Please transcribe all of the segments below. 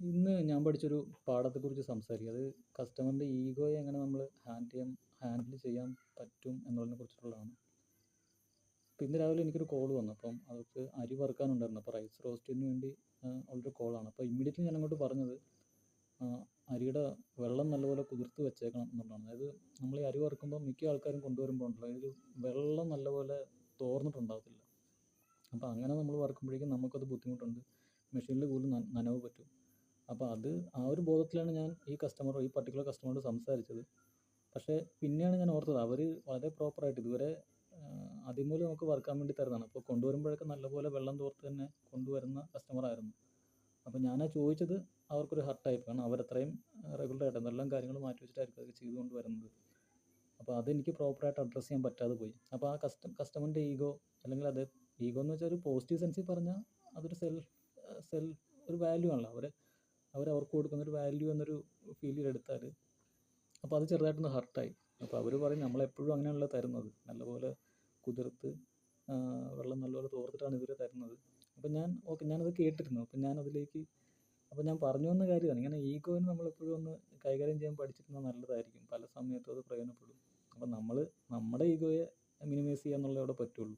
ഇന്ന് ഞാൻ പഠിച്ചൊരു പാഠത്തെക്കുറിച്ച് സംസാരിക്കുക അത് കസ്റ്റമറിന്റെ ഈഗോയെ എങ്ങനെ നമ്മൾ ഹാൻഡിൽ ചെയ്യാൻ ഹാൻഡിൽ ചെയ്യാൻ പറ്റും എന്നുള്ളതിനെ കുറിച്ചിട്ടുള്ളതാണ്. അപ്പോൾ ഇന്ന് രാവിലെ എനിക്കൊരു കോൾ വന്നു. അപ്പം അവർക്ക് അരി വറുക്കാനുണ്ടായിരുന്നു. അപ്പോൾ റൈസ് റോസ്റ്റിന് വേണ്ടി ഉള്ളൊരു കോളാണ് അപ്പോൾ ഇമ്മീഡിയറ്റ്ലി ഞാൻ അങ്ങോട്ട് പറഞ്ഞത് അരിയുടെ വെള്ളം നല്ലപോലെ കുതിർത്ത് വെച്ചേക്കണം എന്നുള്ളതാണ്. അതായത് നമ്മൾ ഈ അരി വറുക്കുമ്പോൾ മിക്ക ആൾക്കാരും കൊണ്ടുവരുമ്പോൾ ഉണ്ടല്ലോ ഒരു വെള്ളം നല്ലപോലെ തോർന്നിട്ടുണ്ടാകത്തില്ല അപ്പോൾ അങ്ങനെ നമ്മൾ വറുക്കുമ്പോഴേക്കും നമുക്കത് ബുദ്ധിമുട്ടുണ്ട്. മെഷീനിൽ കൂടുതൽ നനവ് പറ്റും. അപ്പോൾ അത് ആ ഒരു ബോധത്തിലാണ് ഞാൻ ഈ കസ്റ്റമർ ഈ പർട്ടിക്കുലർ കസ്റ്റമറോട് സംസാരിച്ചത്. പക്ഷേ പിന്നെയാണ് ഞാൻ ഓർത്തത് അവർ വളരെ പ്രോപ്പറായിട്ട് ഇതുവരെ അതിമൂലം നമുക്ക് വറുക്കാൻ വേണ്ടി തരുന്നതാണ്. അപ്പോൾ കൊണ്ടുവരുമ്പോഴൊക്കെ നല്ലപോലെ വെള്ളം തോർത്ത് തന്നെ കൊണ്ടുവരുന്ന കസ്റ്റമറായിരുന്നു അപ്പോൾ ഞാനാ ചോദിച്ചത് അവർക്കൊരു ഹർട്ടായി കാരണം അവരത്രയും റെഗുലറായിട്ട് എന്തെല്ലാം കാര്യങ്ങൾ മാറ്റി വെച്ചിട്ടായിരിക്കും അതൊക്കെ ചെയ്തുകൊണ്ട് വരുന്നത്. അപ്പോൾ അതെനിക്ക് പ്രോപ്പറായിട്ട് അഡ്രസ്സ് ചെയ്യാൻ പറ്റാതെ പോയി. അപ്പോൾ ആ കസ്റ്റം കസ്റ്റമറിന്റെ ഈഗോ അല്ലെങ്കിൽ അത് ഈഗോ എന്ന് വെച്ചാൽ ഒരു പോസിറ്റീവ് സെൻസിൽ പറഞ്ഞാൽ അതൊരു സെൽഫ് സെൽഫ് ഒരു വാല്യൂ ആണല്ലോ. അവർ അവർ അവർക്ക് കൊടുക്കുന്നൊരു വാല്യൂ എന്നൊരു ഫീൽ എടുത്താൽ അപ്പോൾ അത് ചെറുതായിട്ടൊന്ന് ഹർട്ടായി അപ്പോൾ അവർ പറയും നമ്മളെപ്പോഴും അങ്ങനെയാണല്ലോ തരുന്നത്. നല്ലപോലെ കുതിർത്ത് വെള്ളം നല്ലപോലെ തോർത്തിട്ടാണ് ഇവർ തരുന്നത്. അപ്പോൾ ഞാൻ ഓക്കെ ഞാനത് കേട്ടിരുന്നു. അപ്പം ഞാൻ അതിലേക്ക് അപ്പോൾ ഞാൻ പറഞ്ഞു വന്ന കാര്യമാണ്. ഇങ്ങനെ ഈഗോയിന് നമ്മളെപ്പോഴും ഒന്ന് കൈകാര്യം ചെയ്യാൻ പഠിച്ചിരുന്നത് നല്ലതായിരിക്കും. പല സമയത്തും അത് പ്രയോജനപ്പെടും. അപ്പം നമ്മൾ നമ്മുടെ ഈഗോയെ മിനിമൈസ് ചെയ്യാന്നുള്ളതേ അവിടെ പറ്റുള്ളൂ.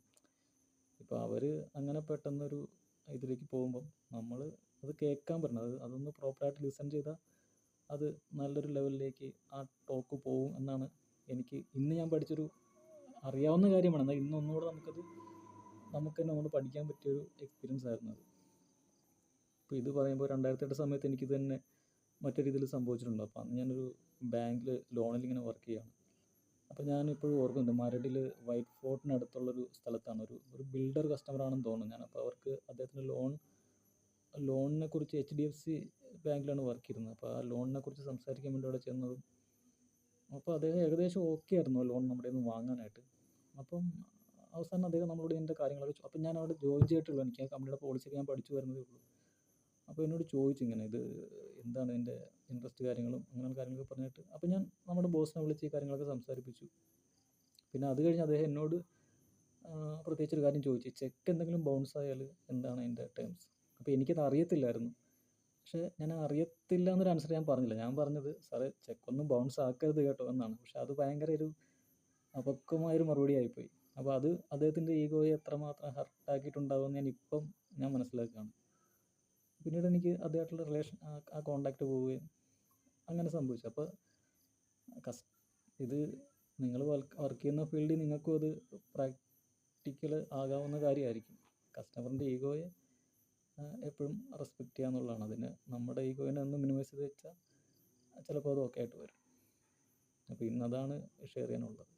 ഇപ്പോൾ അവർ അങ്ങനെ പെട്ടെന്നൊരു ഇതിലേക്ക് പോകുമ്പം നമ്മൾ അത് കേൾക്കാൻ പറ്റണം. അത് അതൊന്ന് പ്രോപ്പറായിട്ട് ലിസൺ ചെയ്താൽ അത് നല്ലൊരു ലെവലിലേക്ക് ആ ടോക്ക് പോകും എന്നാണ് എനിക്ക് ഇന്ന് ഞാൻ പഠിച്ചൊരു അറിയാവുന്ന കാര്യമാണ്. എന്നാൽ ഇന്ന് ഒന്നുകൂടെ നമുക്കത് നമുക്ക് തന്നെ നമ്മൾ പഠിക്കാൻ പറ്റിയൊരു എക്സ്പീരിയൻസ് ആയിരുന്നു അത്. ഇപ്പോൾ ഇത് പറയുമ്പോൾ രണ്ടായിരത്തി എട്ട് സമയത്ത് എനിക്ക് തന്നെ മറ്റൊരു രീതിയിൽ സംഭവിച്ചിട്ടുണ്ട്. അപ്പോൾ അന്ന് ഞാനൊരു ബാങ്കിൽ ലോണിൽ ഇങ്ങനെ വർക്ക് ചെയ്യുകയാണ്. അപ്പോൾ ഞാൻ ഇപ്പോഴും ഓർക്കുന്നുണ്ട് മരടിൽ വൈറ്റ് ഫോർട്ടിനടുത്തുള്ളൊരു സ്ഥലത്താണ്. ഒരു ഒരു ബിൽഡർ കസ്റ്റമർ ആണെന്ന് തോന്നുന്നു ഞാൻ. അപ്പോൾ അവർക്ക് അദ്ദേഹത്തിന് ലോണിനെ കുറിച്ച് എച്ച് ഡി എഫ് സി ബാങ്കിലാണ് വർക്ക് ചെയ്യുന്നത്. അപ്പോൾ ആ ലോണിനെ കുറിച്ച് സംസാരിക്കാൻ വേണ്ടി അവിടെ ചെന്നതും അപ്പോൾ അദ്ദേഹം ഏകദേശം ഓക്കെ ആയിരുന്നു ലോൺ നമ്മുടെ നിന്ന് വാങ്ങാനായിട്ട്. അപ്പം അവസാനം അദ്ദേഹം നമ്മളോട് എന്റെ കാര്യങ്ങളൊക്കെ അപ്പം ഞാൻ അവിടെ ജോയിൻ ചെയ്തിട്ടുള്ളൂ എനിക്ക് ആ കമ്പനിയുടെ പോളിസിയൊക്കെ ഞാൻ പഠിച്ചു വരുന്നതേ ഉള്ളൂ. അപ്പോൾ എന്നോട് ചോദിച്ചു ഇങ്ങനെ ഇത് എന്താണ് ഇതിന്റെ ഇൻട്രസ്റ്റ് കാര്യങ്ങളും അങ്ങനെയുള്ള കാര്യങ്ങളൊക്കെ പറഞ്ഞിട്ട്. അപ്പോൾ ഞാൻ നമ്മുടെ ബോസിനെ വിളിച്ച് ഈ കാര്യങ്ങളൊക്കെ സംസാരിപ്പിച്ചു. പിന്നെ അത് കഴിഞ്ഞ് അദ്ദേഹം എന്നോട് പ്രത്യേകിച്ച് ഒരു കാര്യം ചോദിച്ചു. ചെക്ക് എന്തെങ്കിലും ബൗൺസ് ആയാൽ എന്താണ് അതിന്റെ ടേംസ് അപ്പോൾ എനിക്കത് അറിയത്തില്ലായിരുന്നു. പക്ഷേ ഞാൻ അറിയത്തില്ല എന്നൊരു ആൻസർ ഞാൻ പറഞ്ഞില്ല. ഞാൻ പറഞ്ഞത് സാറേ ചെക്കൊന്നും ബൗൺസ് ആക്കരുത് കേട്ടോ എന്നാണ്. പക്ഷെ അത് ഭയങ്കര ഒരു അപക്വമായൊരു മറുപടി ആയിപ്പോയി. അപ്പോൾ അത് അദ്ദേഹത്തിന്റെ ഈഗോയെ എത്രമാത്രം എന്ന് ഞാൻ ഇപ്പം ഞാൻ മനസ്സിലാക്കുകയാണ്. പിന്നീട് എനിക്ക് അദ്ദേഹമായിട്ടുള്ള റിലേഷൻ ആ കോണ്ടാക്റ്റ് പോവുകയും അങ്ങനെ സംഭവിച്ചു. അപ്പോൾ കസ് ഇത് നിങ്ങൾ വർക്ക് ചെയ്യുന്ന ഫീൽഡിൽ നിങ്ങൾക്കും അത് പ്രാക്ടിക്കൽ ആകാവുന്ന കാര്യമായിരിക്കും. കസ്റ്റമറിന്റെ ഈഗോയെ എപ്പോഴും റെസ്പെക്റ്റ് ചെയ്യുക എന്നുള്ളതാണ്. അതിന് നമ്മുടെ ഈഗോയിനെ ഒന്ന് മിനിമൈസ് ചെയ്ത് വെച്ചാൽ ചിലപ്പോൾ അത് ഓക്കെ ആയിട്ട് വരും. അപ്പോൾ ഇന്നതാണ് ഷെയർ ചെയ്യാനുള്ളത്.